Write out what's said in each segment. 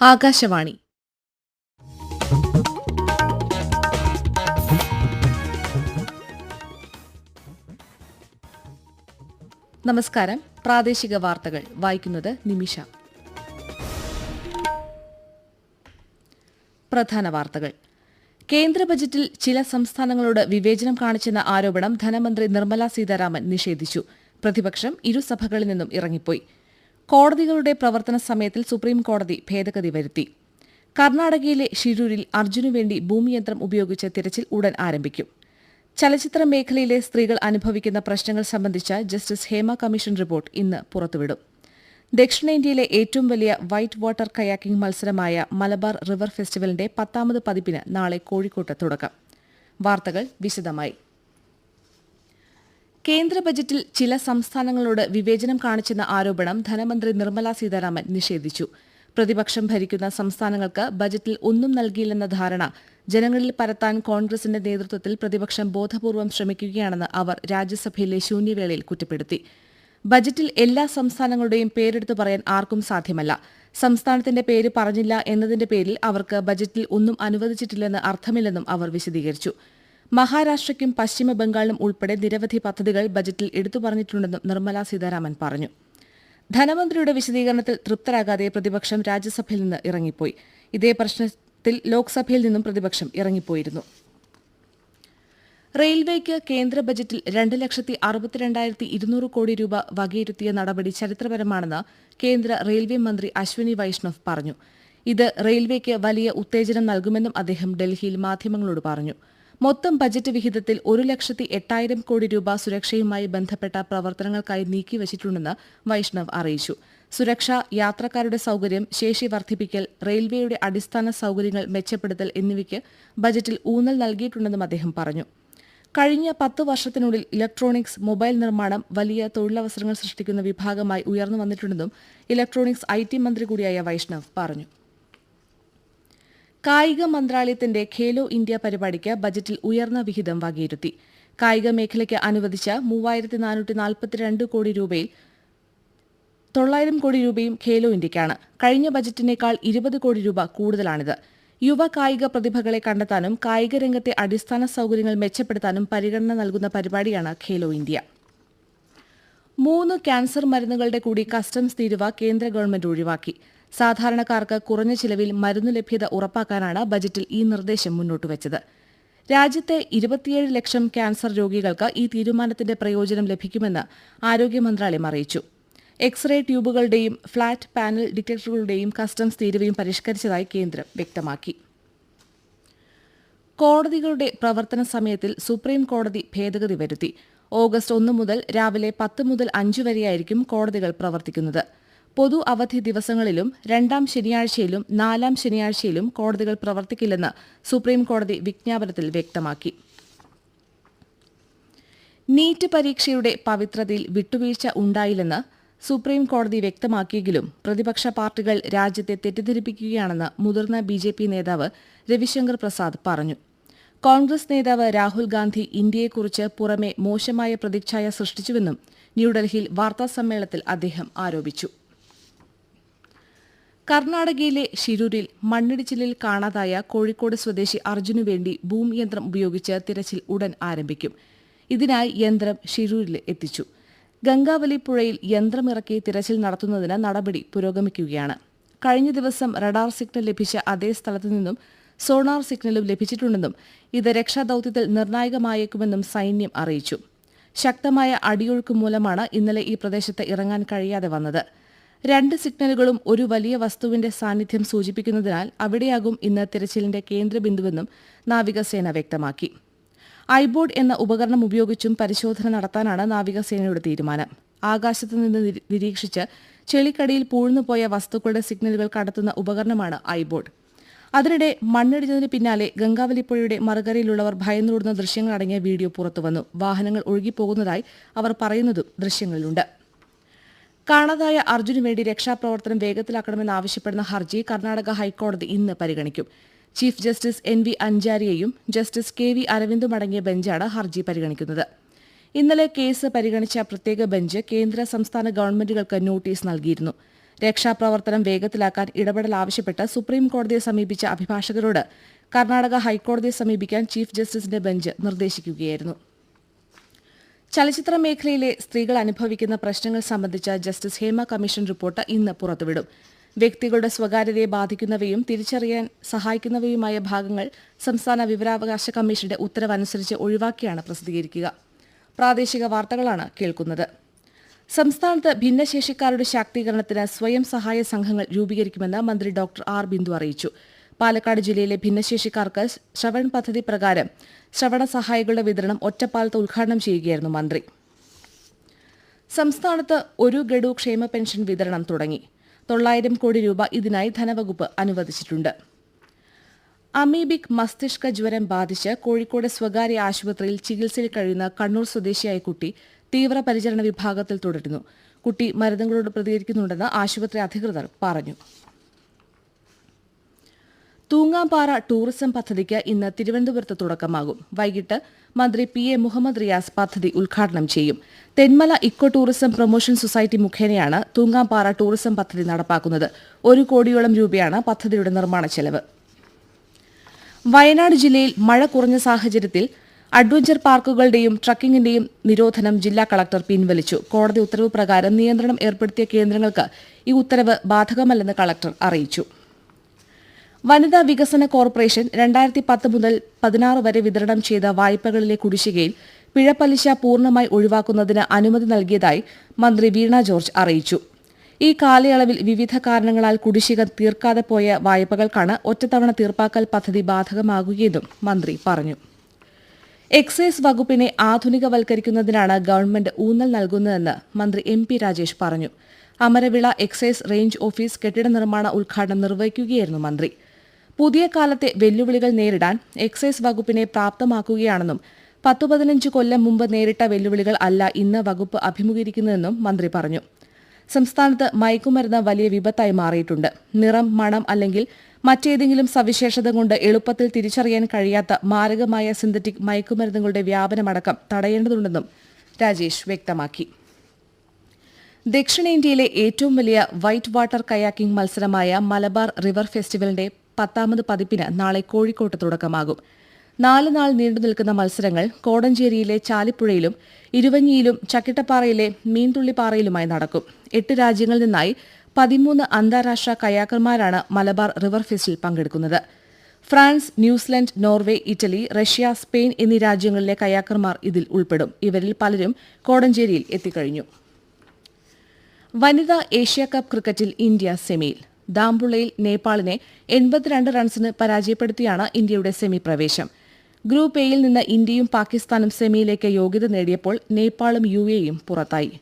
ആകാശവാണി നമസ്കാരം. പ്രാദേശിക വാർത്തകൾ. വായിക്കുന്നത് നിമിഷ. പ്രധാന വാർത്തകൾ. കേന്ദ്ര ബജറ്റിൽ ചില സംസ്ഥാനങ്ങളോട് വിവേചനം കാണിച്ചെന്ന ആരോപണം ധനമന്ത്രി നിർമ്മലാ സീതാരാമൻ നിഷേധിച്ചു. പ്രതിപക്ഷം ഇരുസഭകളിൽ നിന്നും ഇറങ്ങിപ്പോയി. കോടതികളുടെ പ്രവർത്തന സമയത്തിൽ സുപ്രീം കോടതി ഭേദഗതി വരുത്തി. കർണാടകയിലെ ഷിരൂരിൽ അർജുനുവേണ്ടി ഭൂമിയന്ത്രം ഉപയോഗിച്ച് തിരച്ചിൽ ഉടൻ ആരംഭിക്കും. ചലച്ചിത്ര മേഖലയിലെ സ്ത്രീകൾ അനുഭവിക്കുന്ന പ്രശ്നങ്ങൾ സംബന്ധിച്ച ജസ്റ്റിസ് ഹേമ കമ്മീഷൻ റിപ്പോർട്ട് ഇന്ന് പുറത്തുവിടും. ദക്ഷിണേന്ത്യയിലെ ഏറ്റവും വലിയ വൈറ്റ് വാട്ടർ കയാക്കിംഗ് മത്സരമായ മലബാർ റിവർ ഫെസ്റ്റിവലിന്റെ പത്താമത് പതിപ്പിന് നാളെ കോഴിക്കോട്ട് തുടക്കം. വാർത്തകൾ വിശദമായി. കേന്ദ്ര ബജറ്റിൽ ചില സംസ്ഥാനങ്ങളോട് വിവേചനം കാണിച്ചെന്ന ആരോപണം ധനമന്ത്രി നിർമ്മല സീതാരാമൻ നിഷേധിച്ചു. പ്രതിപക്ഷം ഭരിക്കുന്ന സംസ്ഥാനങ്ങൾക്ക് ബജറ്റിൽ ഒന്നും നൽകിയില്ലെന്ന ധാരണ ജനങ്ങളിൽ പരത്താൻ കോൺഗ്രസിന്റെ നേതൃത്വത്തിൽ പ്രതിപക്ഷം ബോധപൂർവം ശ്രമിക്കുകയാണെന്ന് അവർ രാജ്യസഭയിലെ ശൂന്യവേളയിൽ കുറ്റപ്പെടുത്തി. ബജറ്റിൽ എല്ലാ സംസ്ഥാനങ്ങളുടെയും പേരെടുത്തു പറയാൻ ആർക്കും സാധ്യമല്ല. സംസ്ഥാനത്തിന്റെ പേര് പറഞ്ഞില്ല എന്നതിന്റെ പേരിൽ അവർക്ക് ബജറ്റിൽ ഒന്നും അനുവദിച്ചിട്ടില്ലെന്ന് അർത്ഥമില്ലെന്നും അവർ വിശദീകരിച്ചു. മഹാരാഷ്ട്രയ്ക്കും പശ്ചിമ ബംഗാളിനും ഉൾപ്പെടെ നിരവധി പദ്ധതികൾ ബജറ്റിൽ എടുത്തു പറഞ്ഞിട്ടുണ്ടെന്നും നിർമ്മല സീതാരാമൻ പറഞ്ഞു. ധനമന്ത്രിയുടെ വിശദീകരണത്തിൽ തൃപ്തരാകാതെ പ്രതിപക്ഷം രാജ്യസഭയിൽ നിന്ന് ഇറങ്ങിപ്പോയി. ഇതേ പ്രശ്നത്തിൽ ലോക്സഭയിൽ നിന്നും പ്രതിപക്ഷം ഇറങ്ങിപ്പോയിരുന്നു. റെയിൽവേക്ക് കേന്ദ്ര ബജറ്റിൽ രണ്ട് ലക്ഷത്തി അറുപത്തിരണ്ടായിരത്തി ഇരുന്നൂറ് കോടി രൂപ വകയിരുത്തിയ നടപടി ചരിത്രപരമാണെന്ന് കേന്ദ്ര റെയിൽവേ മന്ത്രി അശ്വിനി വൈഷ്ണവ് പറഞ്ഞു. ഇത് റെയിൽവേക്ക് വലിയ ഉത്തേജനം നൽകുമെന്നും അദ്ദേഹം ഡൽഹിയിൽ മാധ്യമങ്ങളോട് പറഞ്ഞു. മൊത്തം ബജറ്റ് വിഹിതത്തിൽ ഒരു ലക്ഷത്തി എട്ടായിരം കോടി രൂപ സുരക്ഷയുമായി ബന്ധപ്പെട്ട പ്രവർത്തനങ്ങൾക്കായി നീക്കിവച്ചിട്ടുണ്ടെന്ന് വൈഷ്ണവ് അറിയിച്ചു. സുരക്ഷ യാത്രക്കാരുടെ സൌകര്യം ശേഷി വർദ്ധിപ്പിക്കൽ റെയിൽവേയുടെ അടിസ്ഥാന സൌകര്യങ്ങൾ മെച്ചപ്പെടുത്തൽ എന്നിവയ്ക്ക് ബജറ്റിൽ ഊന്നൽ നൽകിയിട്ടുണ്ടെന്നും അദ്ദേഹം പറഞ്ഞു. കഴിഞ്ഞ പത്ത് വർഷത്തിനുള്ളിൽ ഇലക്ട്രോണിക്സ് മൊബൈൽ നിർമ്മാണം വലിയ തൊഴിലവസരങ്ങൾ സൃഷ്ടിക്കുന്ന വിഭാഗമായി ഉയർന്നു വന്നിട്ടുണ്ടെന്നും ഇലക്ട്രോണിക്സ് ഐ മന്ത്രി കൂടിയായ വൈഷ്ണവ് പറഞ്ഞു. കായിക മന്ത്രാലയത്തിന്റെ ഖേലോ ഇന്ത്യ പരിപാടിക്ക് ബജറ്റിൽ ഉയർന്ന വിഹിതം വകയിരുത്തി. കായിക മേഖലയ്ക്ക് അനുവദിച്ച മൂവായിരത്തി നാനൂറ്റി നാൽപ്പത്തിരണ്ട് കോടി രൂപയിൽ തൊള്ളായിരം കോടി രൂപയും ഖേലോ ഇന്ത്യയ്ക്കാണ് കഴിഞ്ഞ ബജറ്റിനേക്കാൾ ഇരുപത് കോടി രൂപ കൂടുതലാണിത്. യുവ കായിക പ്രതിഭകളെ കണ്ടെത്താനും കായിക രംഗത്തെ അടിസ്ഥാന സൌകര്യങ്ങൾ മെച്ചപ്പെടുത്താനും പരിഗണന നൽകുന്ന പരിപാടിയാണ് ഖേലോ ഇന്ത്യ. മൂന്ന് ക്യാൻസർ മരുന്നുകളുടെ കൂടി കസ്റ്റംസ് തീരുവ കേന്ദ്ര ഗവൺമെന്റ് ഒഴിവാക്കി. സാധാരണക്കാർക്ക് കുറഞ്ഞ ചിലവിൽ മരുന്ന് ലഭ്യത ഉറപ്പാക്കാനാണ് ബജറ്റിൽ ഈ നിർദ്ദേശം മുന്നോട്ട് വെച്ചത്. രാജ്യത്തെ ഇരുപത്തിയേഴ് ലക്ഷം ക്യാൻസർ രോഗികൾക്ക് ഈ തീരുമാനത്തിന്റെ പ്രയോജനം ലഭിക്കുമെന്ന് ആരോഗ്യ മന്ത്രാലയം അറിയിച്ചു. എക്സ്റേ ട്യൂബുകളുടെയും ഫ്ളാറ്റ് പാനൽ ഡിറ്റക്ടറുകളുടെയും കസ്റ്റംസ് തീരുവയും പരിഷ്കരിച്ചതായി കേന്ദ്രം വ്യക്തമാക്കി. കോടതികളുടെ പ്രവർത്തന സമയത്തിൽ സുപ്രീം കോടതി ഭേദഗതി വരുത്തി. ഓഗസ്റ്റ് ഒന്ന് മുതൽ രാവിലെ പത്ത് മുതൽ അഞ്ച് വരെയായിരിക്കും കോടതികൾ പ്രവർത്തിക്കുന്നത്. പൊതു അവധി ദിവസങ്ങളിലും രണ്ടാം ശനിയാഴ്ചയിലും നാലാം ശനിയാഴ്ചയിലും കോടതികൾ പ്രവർത്തിക്കില്ലെന്ന് സുപ്രീം കോടതി വിജ്ഞാപനത്തിൽ വ്യക്തമാക്കി. നീറ്റ് പരീക്ഷയുടെ പവിത്രതയിൽ വിട്ടുവീഴ്ച ഉണ്ടായില്ലെന്ന് സുപ്രീം കോടതി വ്യക്തമാക്കിയെങ്കിലും പ്രതിപക്ഷ പാർട്ടികൾ രാജ്യത്തെ തെറ്റിദ്ധരിപ്പിക്കുകയാണെന്ന് മുതിർന്ന ബി ജെ പി നേതാവ് രവിശങ്കർ പ്രസാദ് പറഞ്ഞു. കോൺഗ്രസ് നേതാവ് രാഹുൽ ഗാന്ധി ഇന്ത്യയെക്കുറിച്ച് പുറമെ മോശമായ പ്രതിച്ഛായ സൃഷ്ടിച്ചുവെന്നും ന്യൂഡൽഹിയിൽ വാർത്താസമ്മേളനത്തിൽ അദ്ദേഹം ആരോപിച്ചു. കർണാടകയിലെ ഷിരൂരിൽ മണ്ണിടിച്ചിലിൽ കാണാതായ കോഴിക്കോട് സ്വദേശി അർജുനു വേണ്ടി ഭൂമിയന്ത്രം ഉപയോഗിച്ച് തിരച്ചിൽ ഉടൻ ആരംഭിക്കും. ഇതിനായി യന്ത്രം ഷിരൂരിൽ എത്തിച്ചു. ഗംഗാവലി പുഴയിൽ യന്ത്രമിറക്കി തിരച്ചിൽ നടത്തുന്നതിന് നടപടി പുരോഗമിക്കുകയാണ്. കഴിഞ്ഞ ദിവസം റഡാർ സിഗ്നൽ ലഭിച്ച അതേ സ്ഥലത്തു നിന്നും സോണാർ സിഗ്നലും ലഭിച്ചിട്ടുണ്ടെന്നും ഇത് രക്ഷാദൌത്യത്തിൽ നിർണായകമായേക്കുമെന്നും സൈന്യം അറിയിച്ചു. ശക്തമായ അടിയൊഴുക്ക് മൂലമാണ് ഇന്നലെ ഈ പ്രദേശത്ത് ഇറങ്ങാൻ കഴിയാതെ വന്നത്. രണ്ട് സിഗ്നലുകളും ഒരു വലിയ വസ്തുവിന്റെ സാന്നിധ്യം സൂചിപ്പിക്കുന്നതിനാൽ അവിടെയാകും ഇന്ന് തിരച്ചിലിന്റെ കേന്ദ്രബിന്ദുവെന്നും നാവികസേന വ്യക്തമാക്കി. ഐബോർഡ് എന്ന ഉപകരണം ഉപയോഗിച്ചും പരിശോധന നടത്താനാണ് നാവികസേനയുടെ തീരുമാനം. ആകാശത്ത് നിന്ന് നിരീക്ഷിച്ച് ചെളിക്കടിയിൽ പൂഴ്ന്നുപോയ വസ്തുക്കളുടെ സിഗ്നലുകൾ കടത്തുന്ന ഉപകരണമാണ് ഐബോർഡ് അതിനിടെ മണ്ണിടിഞ്ഞതിന് പിന്നാലെ ഗംഗാവലിപ്പുഴയുടെ മറുകരയിലുള്ളവർ ഭയന്നോടുന്ന ദൃശ്യങ്ങളടങ്ങിയ വീഡിയോ പുറത്തുവന്നു. വാഹനങ്ങൾ ഒഴുകിപ്പോകുന്നതായി അവർ പറയുന്നതും ദൃശ്യങ്ങളിലുണ്ട്. കാണാതായ അർജുനു വേണ്ടി രക്ഷാപ്രവർത്തനം വേഗത്തിലാക്കണമെന്നാവശ്യപ്പെടുന്ന ഹർജി കർണാടക ഹൈക്കോടതി ഇന്ന് പരിഗണിക്കും. ചീഫ് ജസ്റ്റിസ് എൻ വി അഞ്ചാരിയെയും ജസ്റ്റിസ് കെ വി അരവിന്ദും അടങ്ങിയ ബെഞ്ചാണ് ഹർജി പരിഗണിക്കുന്നത്. ഇന്നലെ കേസ് പരിഗണിച്ച പ്രത്യേക ബെഞ്ച് കേന്ദ്ര സംസ്ഥാന ഗവൺമെന്റുകൾക്ക് നോട്ടീസ് നൽകിയിരുന്നു. രക്ഷാപ്രവർത്തനം വേഗത്തിലാക്കാൻ ഇടപെടൽ ആവശ്യപ്പെട്ട് സുപ്രീം കോടതിയെ സമീപിച്ച അഭിഭാഷകരോട് കർണാടക ഹൈക്കോടതിയെ സമീപിക്കാൻ ചീഫ് ജസ്റ്റിസിന്റെ ബെഞ്ച് നിർദ്ദേശിക്കുകയായിരുന്നു. ചലച്ചിത്ര മേഖലയിലെ സ്ത്രീകൾ അനുഭവിക്കുന്ന പ്രശ്നങ്ങൾ സംബന്ധിച്ച ജസ്റ്റിസ് ഹേമ കമ്മീഷൻ റിപ്പോർട്ട് ഇന്ന് പുറത്തുവിടും. വ്യക്തികളുടെ സ്വകാര്യതയെ ബാധിക്കുന്നവയും തിരിച്ചറിയാൻ സഹായിക്കുന്നവയുമായ ഭാഗങ്ങൾ സംസ്ഥാന വിവരാവകാശ കമ്മീഷന്റെ ഉത്തരവനുസരിച്ച് ഒഴിവാക്കിയാണ് പ്രസിദ്ധീകരിക്കുക. പ്രാദേശിക വാർത്തകളാണ് കേൾക്കുന്നത്. സംസ്ഥാനത്ത് ഭിന്നശേഷിക്കാരുടെ ശാക്തീകരണത്തിന് സ്വയം സഹായ സംഘങ്ങൾ രൂപീകരിക്കുമെന്ന് മന്ത്രി ഡോക്ടർ ആർ ബിന്ദു അറിയിച്ചു. പാലക്കാട് ജില്ലയിലെ ഭിന്നശേഷിക്കാർക്ക് ശ്രവൺ പദ്ധതി പ്രകാരം ശ്രവണ സഹായികളുടെ വിതരണം ഒറ്റപ്പാലത്ത് ഉദ്ഘാടനം ചെയ്യുകയായിരുന്നു മന്ത്രി. സംസ്ഥാനത്ത് ഒരു ഗഡു ക്ഷേമ പെൻഷൻ വിതരണം തുടങ്ങി. തൊള്ളായിരം കോടി രൂപ ഇതിനായി ധനവകുപ്പ് അനുവദിച്ചിട്ടുണ്ട്. അമീബിക് മസ്തിഷ്ക ജ്വരം ബാധിച്ച് കോഴിക്കോട് സ്വകാര്യ ആശുപത്രിയിൽ ചികിത്സയിൽ കഴിയുന്ന കണ്ണൂർ സ്വദേശിയായ കുട്ടി തീവ്രപരിചരണ വിഭാഗത്തിൽ തുടരുന്നു. കുട്ടി മരുന്നുകളോട് പ്രതികരിക്കുന്നുണ്ടെന്ന് ആശുപത്രി അധികൃതർ പറഞ്ഞു. തൂങ്ങാംപാറ ടൂറിസം പദ്ധതിക്ക് ഇന്ന് തിരുവനന്തപുരത്ത് തുടക്കമാകും. വൈകിട്ട് മന്ത്രി പി എ മുഹമ്മദ് റിയാസ് പദ്ധതി ഉദ്ഘാടനം ചെയ്യും. Thenmala eco tourism promotion society മുഖേനയാണ് തൂങ്ങാമ്പാറ ടൂറിസം പദ്ധതി നടപ്പാക്കുന്നത്. ഒരു കോടിയോളം രൂപയാണ് പദ്ധതിയുടെ നിർമ്മാണ ചെലവ്. വയനാട് ജില്ലയിൽ മഴ കുറഞ്ഞ സാഹചര്യത്തിൽ അഡ്വഞ്ചർ പാർക്കുകളുടെയും ട്രക്കിംഗിന്റെയും നിരോധനം ജില്ലാ കളക്ടർ പിൻവലിച്ചു. കോടതി ഉത്തരവ് പ്രകാരം നിയന്ത്രണം ഏർപ്പെടുത്തിയ കേന്ദ്രങ്ങൾക്ക് ഈ ഉത്തരവ് ബാധകമല്ലെന്ന് കളക്ടർ അറിയിച്ചു. വനിതാ വികസന കോർപ്പറേഷൻ രണ്ടായിരത്തി പത്ത് മുതൽ പതിനാറ് വരെ വിതരണം ചെയ്ത വായ്പകളിലെ കുടിശ്ശികയിൽ പിഴപ്പലിശ പൂർണമായി ഒഴിവാക്കുന്നതിന് അനുമതി നൽകിയതായി മന്ത്രി വീണ ജോർജ് അറിയിച്ചു. ഈ കാലയളവിൽ വിവിധ കാരണങ്ങളാൽ കുടിശ്ശിക തീർക്കാതെ പോയ വായ്പകൾക്കാണ് ഒറ്റത്തവണ തീർപ്പാക്കൽ പദ്ധതി ബാധകമാകുകയെന്നും മന്ത്രി പറഞ്ഞു. എക്സൈസ് വകുപ്പിനെ ആധുനികവൽക്കരിക്കുന്നതിനാണ് ഗവൺമെന്റ് ഊന്നൽ നൽകുന്നതെന്ന് മന്ത്രി എം പി രാജേഷ് പറഞ്ഞു. അമരവിള എക്സൈസ് റേഞ്ച് ഓഫീസ് കെട്ടിട നിർമ്മാണ ഉദ്ഘാടനം നിർവഹിക്കുകയായിരുന്നു മന്ത്രി. പുതിയ കാലത്തെ വെല്ലുവിളികൾ നേരിടാൻ എക്സൈസ് വകുപ്പിനെ പ്രാപ്തമാക്കുകയാണെന്നും പത്തു പതിനഞ്ച് കൊല്ലം മുമ്പ് നേരിട്ട വെല്ലുവിളികൾ അല്ല ഇന്ന് വകുപ്പ് അഭിമുഖീകരിക്കുന്നതെന്നും മന്ത്രി പറഞ്ഞു. സംസ്ഥാനത്ത് മയക്കുമരുന്ന് വലിയ വിപത്തായി മാറിയിട്ടുണ്ട്. നിറം മണം അല്ലെങ്കിൽ മറ്റേതെങ്കിലും സവിശേഷത കൊണ്ട് എളുപ്പത്തിൽ തിരിച്ചറിയാൻ കഴിയാത്ത മാരകമായ സിന്തറ്റിക് മയക്കുമരുന്നുകളുടെ വ്യാപനമടക്കം തടയേണ്ടതുണ്ടെന്നും രാജേഷ് വ്യക്തമാക്കി. ദക്ഷിണേന്ത്യയിലെ ഏറ്റവും വലിയ വൈറ്റ് വാട്ടർ കയാക്കിംഗ് മത്സരമായ മലബാർ റിവർ ഫെസ്റ്റിവലിന്റെ പത്താമത് പതിപ്പിന് നാളെ കോഴിക്കോട്ട് തുടക്കമാകും. നാല് നാൾ നീണ്ടു നിൽക്കുന്ന മത്സരങ്ങൾ കോടഞ്ചേരിയിലെ ചാലിപ്പുഴയിലും ഇരുവഞ്ഞിയിലും ചക്കിട്ടപ്പാറയിലെ മീൻതുള്ളിപ്പാറയിലുമായി നടക്കും. എട്ട് രാജ്യങ്ങളിൽ നിന്നായി പതിമൂന്ന് അന്താരാഷ്ട്ര കയാക്കർമാരാണ് മലബാർ റിവർ ഫെസ്റ്റിൽ പങ്കെടുക്കുന്നത്. France New Zealand Norway Italy Russia Spain എന്നീ രാജ്യങ്ങളിലെ കയാക്കർമാർ ഇതിൽ ഉൾപ്പെടും. ഇവരിൽ പലരും കോടഞ്ചേരിയിൽ എത്തിക്കഴിഞ്ഞു. വനിതാ ഏഷ്യാകപ്പ് ക്രിക്കറ്റിൽ ഇന്ത്യ സെമിയിൽ. ദാംബുളയിൽ നേപ്പാളിനെ എൺപത്തിരണ്ട് റൺസിന് പരാജയപ്പെടുത്തിയാണ് ഇന്ത്യയുടെ സെമി പ്രവേശം ഗ്രൂപ്പ് എയിൽ നിന്ന് ഇന്ത്യയും പാകിസ്ഥാനും സെമിയിലേക്ക് യോഗ്യത നേടിയപ്പോൾ നേപ്പാളും യു എയും പുറത്തായി.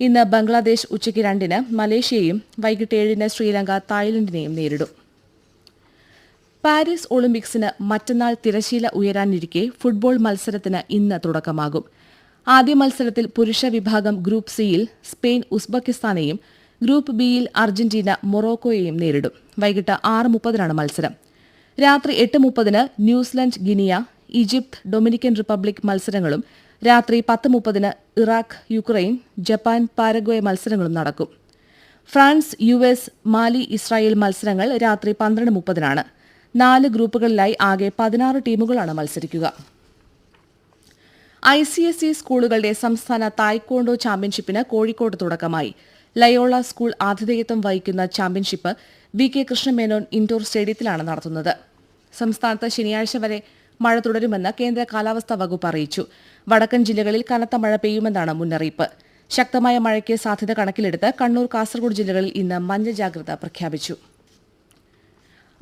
ഇന്ന് ബംഗ്ലാദേശ് ഉച്ചയ്ക്ക് രണ്ടിന് മലേഷ്യയെയും വൈകിട്ട് ഏഴിന് ശ്രീലങ്ക തായ്ലൻഡിനെയും നേരിടും. പാരീസ് ഒളിമ്പിക്സിന് മറ്റന്നാൾ തിരശീല ഉയരാനിരിക്കെ ഫുട്ബോൾ മത്സരത്തിന് ഇന്ന് തുടക്കമാകും. ആദ്യ മത്സരത്തിൽ പുരുഷ വിഭാഗം ഗ്രൂപ്പ് സിയിൽ സ്പെയിൻ ഉസ്ബെക്കിസ്ഥാനെയും ഗ്രൂപ്പ് ബിയിൽ അർജന്റീന മൊറോക്കോയെയും നേരിടും. വൈകിട്ട് ആറ് മുപ്പതിനാണ് മത്സരം. രാത്രി എട്ട് മുപ്പതിന് New Zealand Guinea Egypt Dominican Republic മത്സരങ്ങളും രാത്രി പത്ത് മുപ്പതിന് ഇറാഖ് യുക്രൈൻ ജപ്പാൻ പാരഗ്വേ മത്സരങ്ങളും നടക്കും. France U S Mali Israel മത്സരങ്ങൾ രാത്രി പന്ത്രണ്ട് മുപ്പതിനാണ്. നാല് ഗ്രൂപ്പുകളിലായി ആകെ പതിനാറ് ടീമുകളാണ് മത്സരിക്കുക. ഐ സി എസ് ഇ സ്കൂളുകളുടെ സംസ്ഥാന തായ്ക്കോണ്ടോ ചാമ്പ്യൻഷിപ്പിന് കോഴിക്കോട് തുടക്കമായി. ലയോള സ്കൂൾ ആതിഥേയത്വം വഹിക്കുന്ന championship V K Krishnamenon indoor സ്റ്റേഡിയത്തിലാണ് നടത്തുന്നത്. സംസ്ഥാനത്ത് ശനിയാഴ്ച വരെ മഴ തുടരുമെന്ന് കേന്ദ്ര കാലാവസ്ഥാ വകുപ്പ് അറിയിച്ചു. വടക്കൻ ജില്ലകളിൽ കനത്ത മഴ പെയ്യുമെന്നാണ് മുന്നറിയിപ്പ്. ശക്തമായ മഴയ്ക്ക് സാധ്യത കണക്കിലെടുത്ത് കണ്ണൂർ കാസർഗോഡ് ജില്ലകളിൽ ഇന്ന് മഞ്ഞ ജാഗ്രത പ്രഖ്യാപിച്ചു.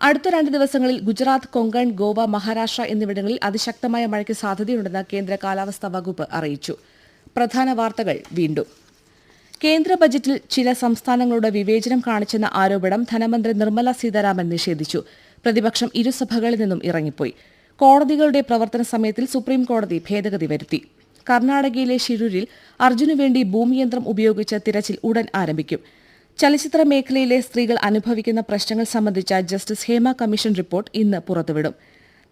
അടുത്ത രണ്ട് ദിവസങ്ങളിൽ ഗുജറാത്ത് കൊങ്കൺ ഗോവ മഹാരാഷ്ട്ര എന്നിവിടങ്ങളിൽ അതിശക്തമായ മഴയ്ക്ക് സാധ്യതയുണ്ടെന്ന് കേന്ദ്ര കാലാവസ്ഥാ വകുപ്പ് അറിയിച്ചു. പ്രധാന വാർത്തകൾ വീണ്ടും. കേന്ദ്ര ബജറ്റിൽ ചില സംസ്ഥാനങ്ങളുടെ വിവേചനം കാണിച്ചെന്ന ആരോപണം ധനമന്ത്രി നിർമ്മല സീതാരാമൻ നിഷേധിച്ചു. പ്രതിപക്ഷം ഇരുസഭകളിൽ നിന്നും ഇറങ്ങിപ്പോയി. കോടതികളുടെ പ്രവർത്തന സമയത്തിൽ സുപ്രീം കോടതി ഭേദഗതി വരുത്തി. കർണാടകയിലെ ഷിരൂരിൽ അർജുനുവേണ്ടി ഭൂമിയന്ത്രം ഉപയോഗിച്ച തിരച്ചിൽ ഉടൻ ആരംഭിക്കും. ചലച്ചിത്ര മേഖലയിലെ സ്ത്രീകൾ അനുഭവിക്കുന്ന പ്രശ്നങ്ങൾ സംബന്ധിച്ച ജസ്റ്റിസ് ഹേമ കമ്മീഷൻ റിപ്പോർട്ട് ഇന്ന് പുറത്തുവിടും.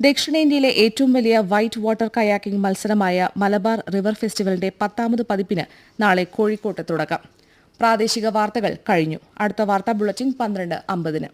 ദക്ഷിണേന്ത്യയിലെ ഏറ്റവും വലിയ വൈറ്റ് വാട്ടർ കയാക്കിംഗ് മത്സരമായ മലബാർ റിവർ ഫെസ്റ്റിവലിന്റെ പത്താമത് പതിപ്പിന് നാളെ കോഴിക്കോട്ട് തുടക്കം. പ്രാദേശിക വാർത്തകൾ കഴിഞ്ഞു. അടുത്ത വാർത്താ ബുള്ളറ്റിൻ പന്ത്രണ്ട് അമ്പതിന്.